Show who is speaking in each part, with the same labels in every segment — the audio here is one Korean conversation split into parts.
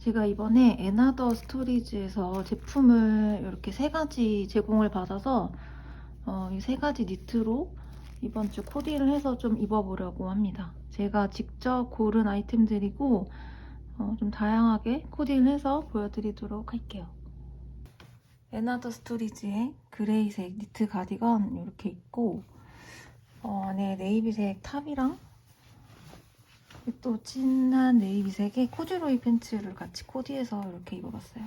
Speaker 1: 제가 이번에 에나더 스토리지에서 제품을 이렇게 세 가지 제공을 받아서 어, 이 세 가지 니트로 이번 주 코디를 해서 좀 입어보려고 합니다. 제가 직접 고른 아이템들이고 어, 좀 다양하게 코디를 해서 보여드리도록 할게요. 에나더 스토리지의 그레이색 니트 가디건 이렇게 있고 어, 안에 네이비색 탑이랑 또 진한 네이비색의 코듀로이 팬츠를 같이 코디해서 이렇게 입어봤어요.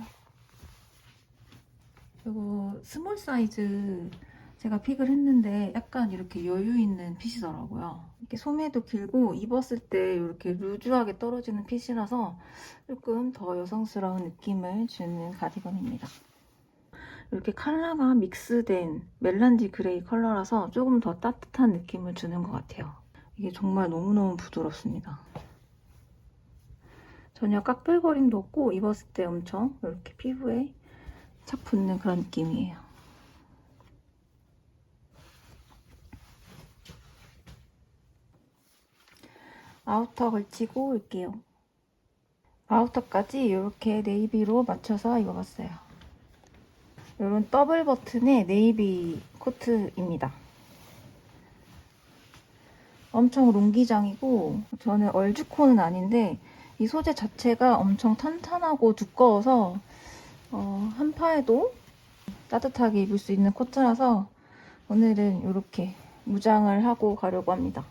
Speaker 1: 그리고 스몰 사이즈 제가 픽을 했는데 약간 이렇게 여유 있는 핏이더라고요. 이렇게 소매도 길고 입었을 때 이렇게 루즈하게 떨어지는 핏이라서 조금 더 여성스러운 느낌을 주는 가디건입니다. 이렇게 컬러가 믹스된 멜란지 그레이 컬러라서 조금 더 따뜻한 느낌을 주는 것 같아요. 이게 정말 너무너무 부드럽습니다. 전혀 깍불거림도 없고 입었을 때 엄청 이렇게 피부에 착 붙는 그런 느낌이에요. 아우터 걸치고 올게요. 아우터까지 이렇게 네이비로 맞춰서 입어봤어요. 이런 더블 버튼의 네이비 코트입니다. 엄청 롱기장이고 저는 얼주코는 아닌데 이 소재 자체가 엄청 탄탄하고 두꺼워서 어, 한파에도 따뜻하게 입을 수 있는 코트라서 오늘은 이렇게 무장을 하고 가려고 합니다.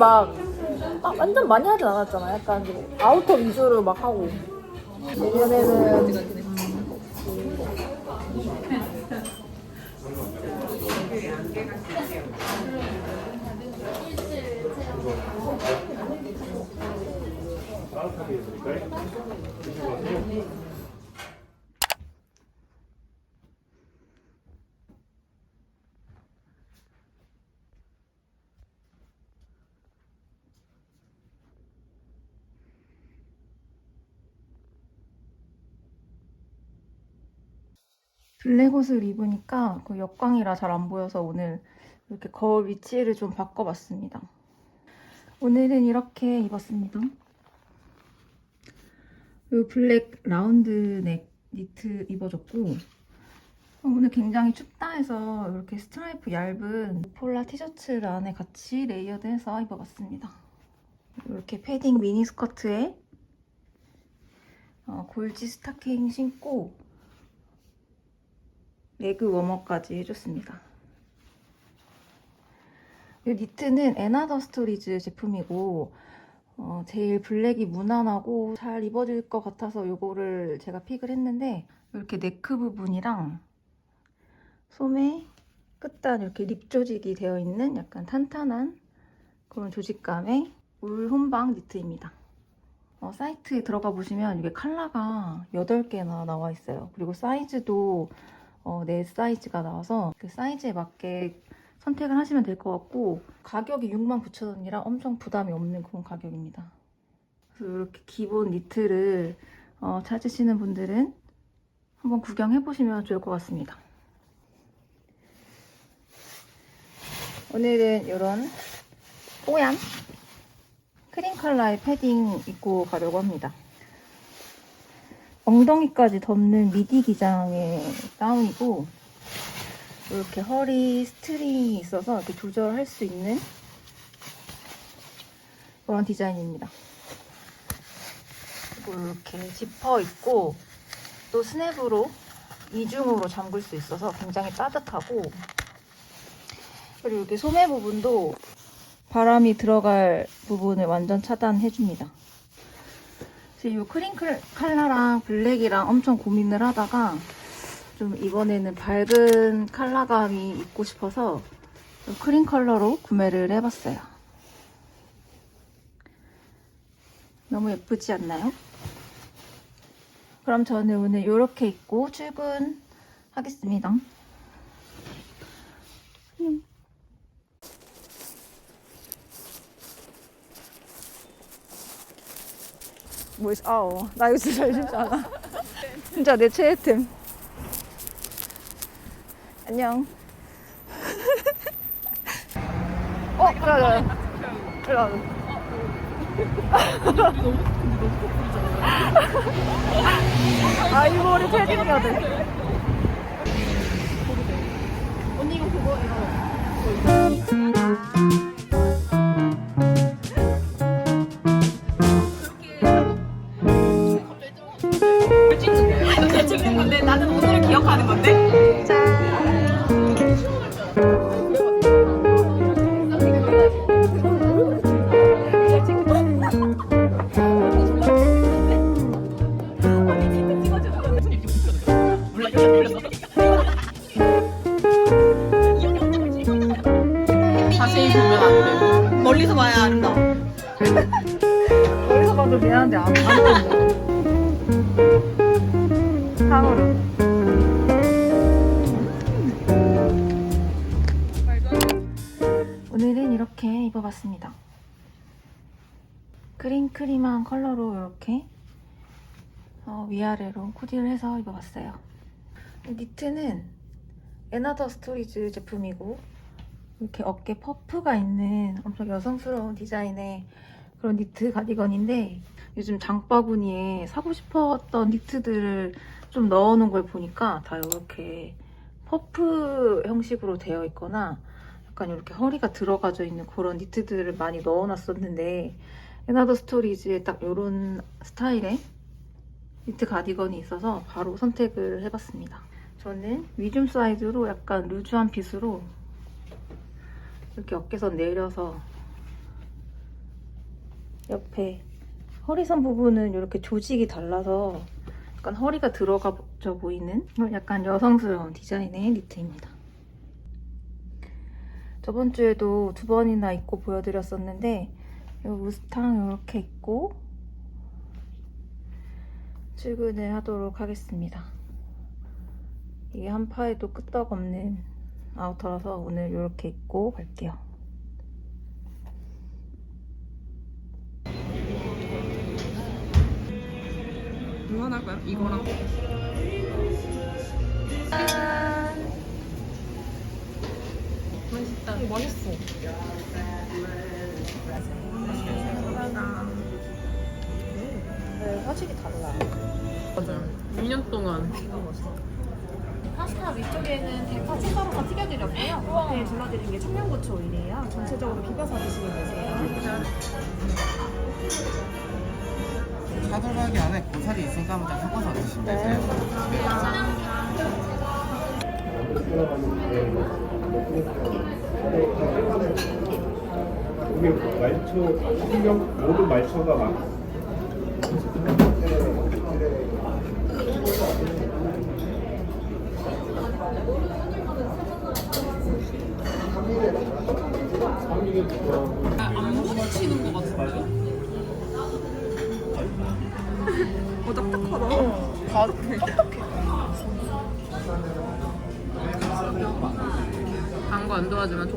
Speaker 2: 막, 막 완전 많이 하진 않았잖아. 약간 좀 아우터 위주로 막 하고. 내년에는
Speaker 3: 따뜻하게? 드시고 가세요.
Speaker 1: 블랙 옷을 입으니까 그 역광이라 잘 안 보여서 오늘 이렇게 거울 위치를 좀 바꿔봤습니다. 오늘은 이렇게 입었습니다. 이 블랙 라운드 넥 니트 입어줬고 어, 오늘 굉장히 춥다 해서 이렇게 스트라이프 얇은 폴라 티셔츠를 안에 같이 레이어드해서 입어봤습니다. 이렇게 패딩 미니 스커트에 어, 골지 스타킹 신고 레그 워머까지 해줬습니다. 이 니트는 에나더 스토리즈 제품이고 어, 제일 블랙이 무난하고 잘 입어질 것 같아서 이거를 제가 픽을 했는데 이렇게 네크 부분이랑 소매 끝단 이렇게 립 조직이 되어 있는 약간 탄탄한 그런 조직감의 울 혼방 니트입니다. 어, 사이트에 들어가 보시면 이게 컬러가 8개나 나와 있어요. 그리고 사이즈도 어, 내 사이즈가 나와서 그 사이즈에 맞게 선택을 하시면 될 것 같고 가격이 69,000원이라 엄청 부담이 없는 그런 가격입니다. 그래서 이렇게 기본 니트를 어, 찾으시는 분들은 한번 구경해 보시면 좋을 것 같습니다. 오늘은 이런 뽀얀 크림 컬러의 패딩 입고 가려고 합니다. 엉덩이까지 덮는 미디 기장의 가운이고 이렇게 허리 스트링이 있어서 이렇게 조절할 수 있는 그런 디자인입니다. 이렇게 지퍼 있고 또 스냅으로 이중으로 잠글 수 있어서 굉장히 따뜻하고 그리고 이렇게 소매 부분도 바람이 들어갈 부분을 완전 차단해줍니다. 그래서 이 크림 클- 컬러랑 블랙이랑 엄청 고민을 하다가 좀 이번에는 밝은 컬러감이 입고 싶어서 좀 크림 컬러로 구매를 해봤어요. 너무 예쁘지 않나요? 그럼 저는 오늘 이렇게 입고 출근하겠습니다. 뭐 있어? 아우 나 이거 진짜 잘 신지 않아. 진짜 내 최애템. 안녕. 어, 그래, 그래. 그래. 아, 이 머리 패딩이야 돼. 오늘은 이렇게 입어봤습니다. 크림크림한 컬러로 이렇게 어, 위아래로 코디를 해서 입어봤어요. 니트는 에나더 스토리즈 제품이고 이렇게 어깨 퍼프가 있는 엄청 여성스러운 디자인의 그런 니트 가디건인데 요즘 장바구니에 사고 싶었던 니트들을 좀 넣어놓은 걸 보니까 다 이렇게 퍼프 형식으로 되어 있거나 약간 이렇게 허리가 들어가져 있는 그런 니트들을 많이 넣어놨었는데 에나더 스토리즈에 딱 이런 스타일의 니트 가디건이 있어서 바로 선택을 해봤습니다. 저는 미줌 사이즈로 약간 루즈한 핏으로 이렇게 어깨선 내려서 옆에 허리선 부분은 이렇게 조직이 달라서 약간 허리가 들어가져 보이는 약간 여성스러운 디자인의 니트입니다. 저번 주에도 두 번이나 입고 보여드렸었는데 이 무스탕 이렇게 입고 출근을 하도록 하겠습니다. 이게 한 파에도 끄떡없는 아우터라서 오늘 이렇게 입고 갈게요.
Speaker 4: 뭐 하나 할까요? 이거랑. 맛있다. 맛있어.
Speaker 1: 네, 화질이 달라.
Speaker 4: 맞아요. 6년 동안.
Speaker 5: 파스타 위쪽에는 대파 채가루가 튀겨드렸고요. 앞에 둘러드린 게 청양고추 오일이에요. 전체적으로 비벼서 드시면 되세요.
Speaker 6: 차돌박이 안에 고사리 있어서 한번 섞어서 드시면 되세요.
Speaker 3: 이게 말초, 신경 모든 말초가
Speaker 4: 막안 묻히는 것 같은데요? 어, 딱딱하다. 다 딱딱해. 단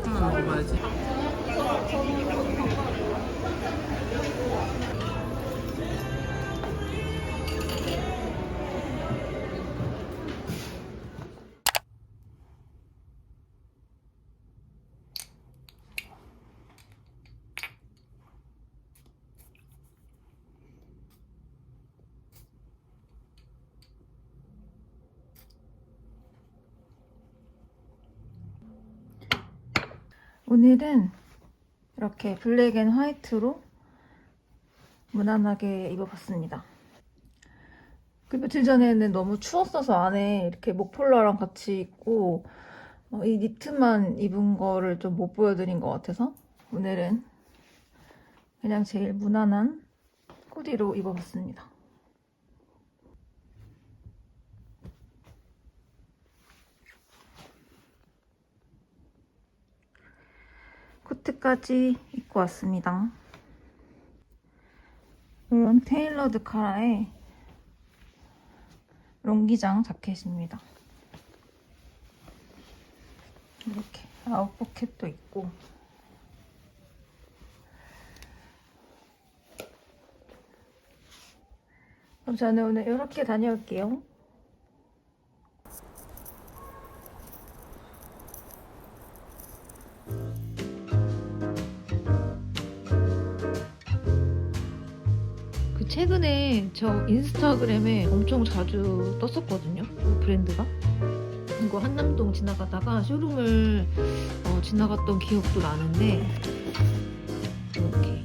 Speaker 1: 오늘은 이렇게 블랙 앤 화이트로 무난하게 입어봤습니다. 그 며칠 전에는 너무 추웠어서 안에 이렇게 목폴라랑 같이 입고 어, 이 니트만 입은 거를 좀 못 보여드린 것 같아서 오늘은 그냥 제일 무난한 코디로 입어봤습니다. 코트까지 입고 왔습니다. 이런 테일러드 카라에 롱기장 자켓입니다. 이렇게 아웃 포켓도 있고 그럼 저는 오늘 이렇게 다녀올게요. 저 인스타그램에 엄청 자주 떴었거든요. 이 브랜드가. 이거 한남동 지나가다가 쇼룸을 어, 지나갔던 기억도 나는데 이렇게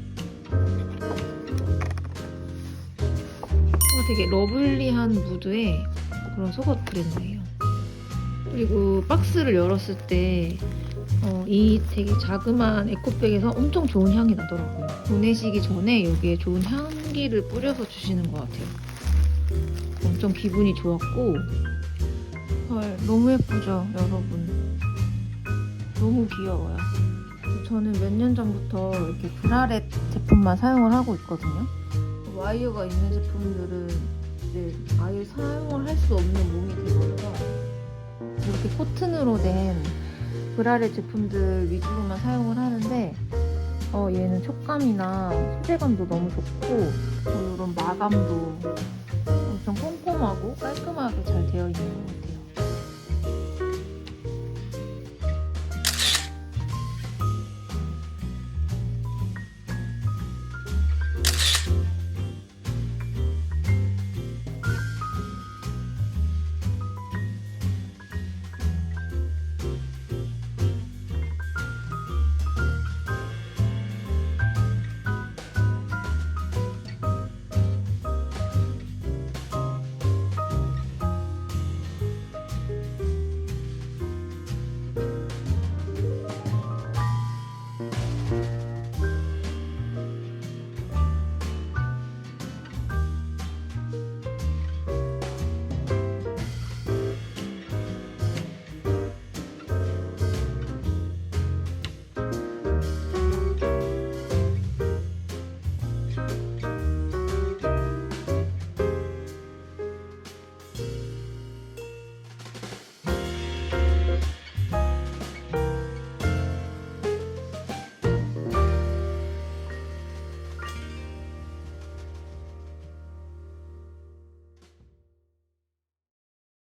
Speaker 1: 어, 되게 러블리한 무드의 그런 속옷 브랜드예요. 그리고 박스를 열었을 때 어, 이 되게 자그마한 에코백에서 엄청 좋은 향이 나더라고요. 보내시기 전에 여기에 좋은 향기를 뿌려서 주시는 것 같아요. 엄청 기분이 좋았고, 헐, 너무 예쁘죠, 여러분? 너무 귀여워요. 저는 몇 년 전부터 이렇게 브라렛 제품만 사용을 하고 있거든요. 와이어가 있는 제품들은 이제 아예 사용을 할 수 없는 몸이 되버려서 이렇게 코튼으로 된 브라렛 제품들 위주로만 사용을 하는데 어, 얘는 촉감이나 소재감도 너무 좋고 어, 이런 마감도 엄청 꼼꼼하고 깔끔하게 잘 되어 있는 것 같아요.